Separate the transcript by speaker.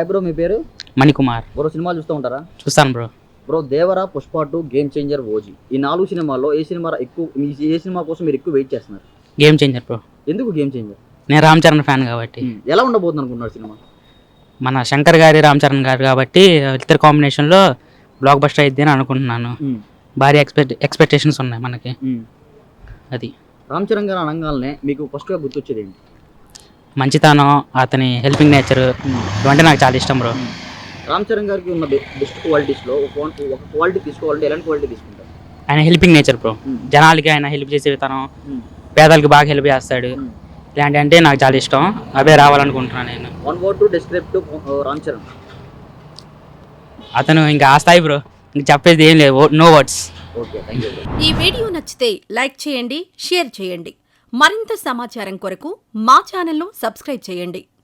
Speaker 1: Hi bro మీ పేరు?
Speaker 2: Manikumar.
Speaker 1: Bro సినిమాలు చూస్తూ ఉంటారా?
Speaker 2: చూస్తాను bro
Speaker 1: bro Devara Pushpa two game changer OG ఈ నాలుగు సినిమాల్లో ఏ సినిమా ఎక్కువ ఏ సినిమా కోసం మీరు ఎక్కువ వెయిట్ చేస్తున్నారు?
Speaker 2: గేమ్ చేంజర్ బ్రో
Speaker 1: ఎందుకు గేమ్ చేంజర్
Speaker 2: నేను రామ్ చరణ్ ఫ్యాన్ కాబట్టి.
Speaker 1: ఎలా ఉండబోతుంది అనుకుంటున్నారు సినిమా?
Speaker 2: మన శంకర్ గారి రామ్ చరణ్ గారు కాబట్టి ఇద్దరు కాంబినేషన్లో బ్లాక్ బస్టర్ అయింది అని అనుకుంటున్నాను. భారీ ఎక్స్పెక్ట్ ఎక్స్పెక్టేషన్స్ ఉన్నాయి మనకి. అది.
Speaker 1: రామ్ చరణ్ గారు అనగానే మీకు ఫస్ట్గా గుర్తొచ్చేది ఏంటి?
Speaker 2: మంచితనం అతని హెల్పింగ్ నేచర్ ఇవంటే నాకు చాలా ఇష్టం బ్రో.
Speaker 1: రామ్ చరణ్ గారికి ఉన్న బెస్ట్ క్వాలిటీస్లో ఒక ఒక క్వాలిటీ తీసుకోవాలంటే ఎలాంటి క్వాలిటీ తీసుకుంటారు?
Speaker 2: ఆయన హెల్పింగ్ నేచర్ బ్రో. జనాలకి ఆయన హెల్ప్ చేసే విధానం పేదలకి బాగా హెల్ప్ చేస్తాడు. ఇలాంటి అంటే నాకు చాలా ఇష్టం. అవే రావాలనుకుంటున్నాను నేను.
Speaker 1: One word to describe to Ram Charan.
Speaker 2: అతను ఇంకా ఆ స్థాయి బ్రో. ఇంక చెప్పేది ఏం లేదు. నో వర్డ్స్
Speaker 3: ఈ వీడియో నచ్చితే లైక్ చేయండి షేర్ చేయండి. మరింత సమాచారం కొరకు మా ఛానల్ను సబ్స్క్రైబ్ చేయండి.